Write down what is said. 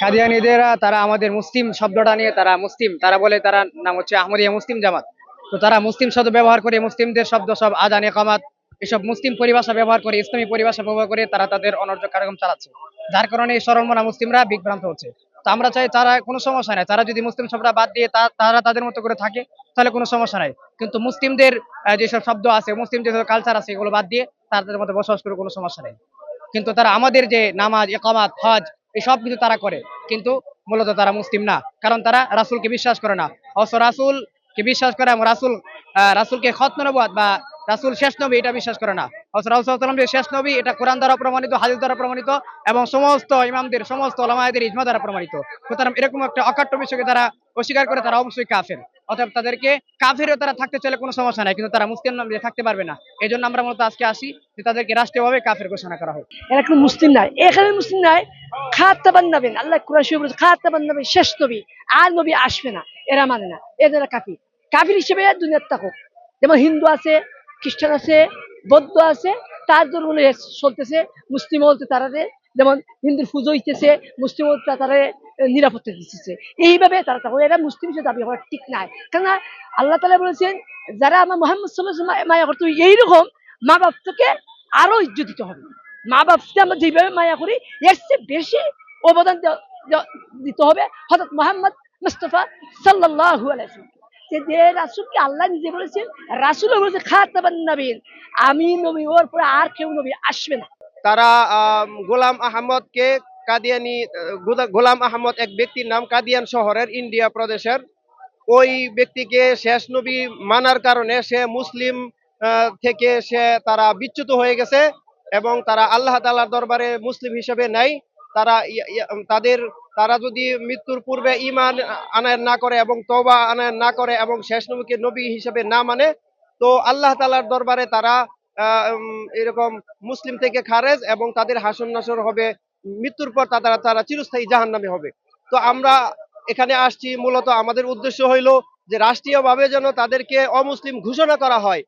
কাদিয়ানিদেরা, তারা আমাদের মুসলিম শব্দটা নিয়ে তারা মুসলিম, তারা বলে তারা নাম হচ্ছে আহমদিয়া মুসলিম জামাত। তো তারা মুসলিম শব্দ ব্যবহার করে, মুসলিমদের শব্দ সব আজান, একামাত, এসব মুসলিম পরিভাষা ব্যবহার করে, ইসলামী পরিভাষা ব্যবহার করে তারা তাদের অনর্য কার্যক্রম চালাচ্ছে। যার কারণে এই সরলমনা মুসলিমরা বিভ্রান্ত হচ্ছে। তো আমরা চাই তারা কোনো সমস্যা নাই, তারা যদি মুসলিম শব্দ বাদ দিয়ে তারা তাদের মতো করে থাকে, তাহলে কোনো সমস্যা নাই। কিন্তু মুসলিমদের যেসব শব্দ আছে, মুসলিম যেসব কালচার আছে, এগুলো বাদ দিয়ে তাদের মধ্যে বসবাস করে কোনো সমস্যা নেই। কিন্তু তারা আমাদের যে নামাজ, একামাত, হজ এই সব কিছু তারা করে। কিন্তু মূলত তারা মুসলিম না। কারণ তারা রাসূলকে বিশ্বাস করে না। অবশ্য রাসূলকে বিশ্বাস করে এবং রাসূল রাসূলকে খত নবুয়াত বা রাসুল শেষ নবী এটা বিশ্বাস করে না। অবশ্য রাসূল সাল্লাল্লাহু যে শেষ নবী, এটা কোরআন দ্বারা প্রমাণিত, হাদিস দ্বারা প্রমাণিত এবং সমস্ত ইমামদের, সমস্ত ওলামায়েদের ইজমা দ্বারা প্রমাণিত। সুতরাং এরকম একটা অকাট্য বিষয়কে তারা অস্বীকার করে তারা অবশ্যই কাফের। অতএব তাদেরকে কাফেরও তারা থাকতে চাইলে কোনো সমস্যা নাই, কিন্তু তারা মুসলিম নাম থাকতে পারবে না। এই জন্য আমরা মূলত আজকে আসি যে তাদেরকে রাষ্ট্রীয়ভাবে কাফের ঘোষণা করা হোক। এরা কোনো মুসলিম নাই। এখানে মুসলিম নাই খাতাবান নবেন আল্লাহ শরীফ বলেছে খাতাবান নবী শেষ নবী, আর নবী আসবে না। এরা মানে না এদের কাফি কাফির। হিসেবে দুনিয়ার থাকুক যেমন হিন্দু আছে, খ্রিস্টান আছে, বৌদ্ধ আছে, তার জন্য নিয়ে চলতেছে, মুসলিম বলতে তারা যেমন হিন্দুর পুজো হইতেছে, মুসলিম তারা নিরাপত্তা দিতেছে এইভাবে তারা থাকুক এরা মুসলিম হিসেবে দাবি করা ঠিক নাই। কেননা আল্লাহ তালা বলেছেন, যারা আমার মোহাম্মদ সাল্লাহ মায়া করতো, এইরকম মা বাপ থেকে আরও ইজ্জত দিতে হবে। মা বাপকে আমরা যেভাবে মায়া করি, এর চেয়ে বেশি অবদান দিতে হবে হজরত মোহাম্মদ মুস্তফা সাল্লাল্লাহু আলাইহি ওয়াসাল্লাম। যে রাসূলকে আল্লাহ নিজে বলেছেন, রাসূলও বলেছে, খাতাবান নবীন, আমি নবী, ওর পরে আর কেউ নবী আসবে না। তারা গোলাম আহমদকে কাদিয়ানি গোলাম আহমদ এক ব্যক্তির নাম কাদিয়ান শহরের ইন্ডিয়া প্রদেশের। ওই ব্যক্তিকে শেষ নবী মানার কারণে সে মুসলিম থেকে সে তারা বিচ্যুত হয়ে গেছে এবং তারা আল্লাহ তাআলার দরবারে মুসলিম হিসেবে নাই তারা তাদের, তারা যদি মৃত্যুর পূর্বে ইমান আনায়ন না করে এবং তবা আনায়ন না করে এবং শেষ নবীকে নবী হিসেবে না মানে তো আল্লাহ তালার দরবারে তারা এরকম মুসলিম থেকে খারেজ এবং তাদের হাসন নাসর হবে মৃত্যুর পর তারা তারা চিরস্থায়ী জাহান নামে হবে। তো আমরা এখানে আসছি মূলত আমাদের উদ্দেশ্য হইল যে রাষ্ট্রীয়ভাবে যেন তাদেরকে অমুসলিম ঘোষণা করা হয়।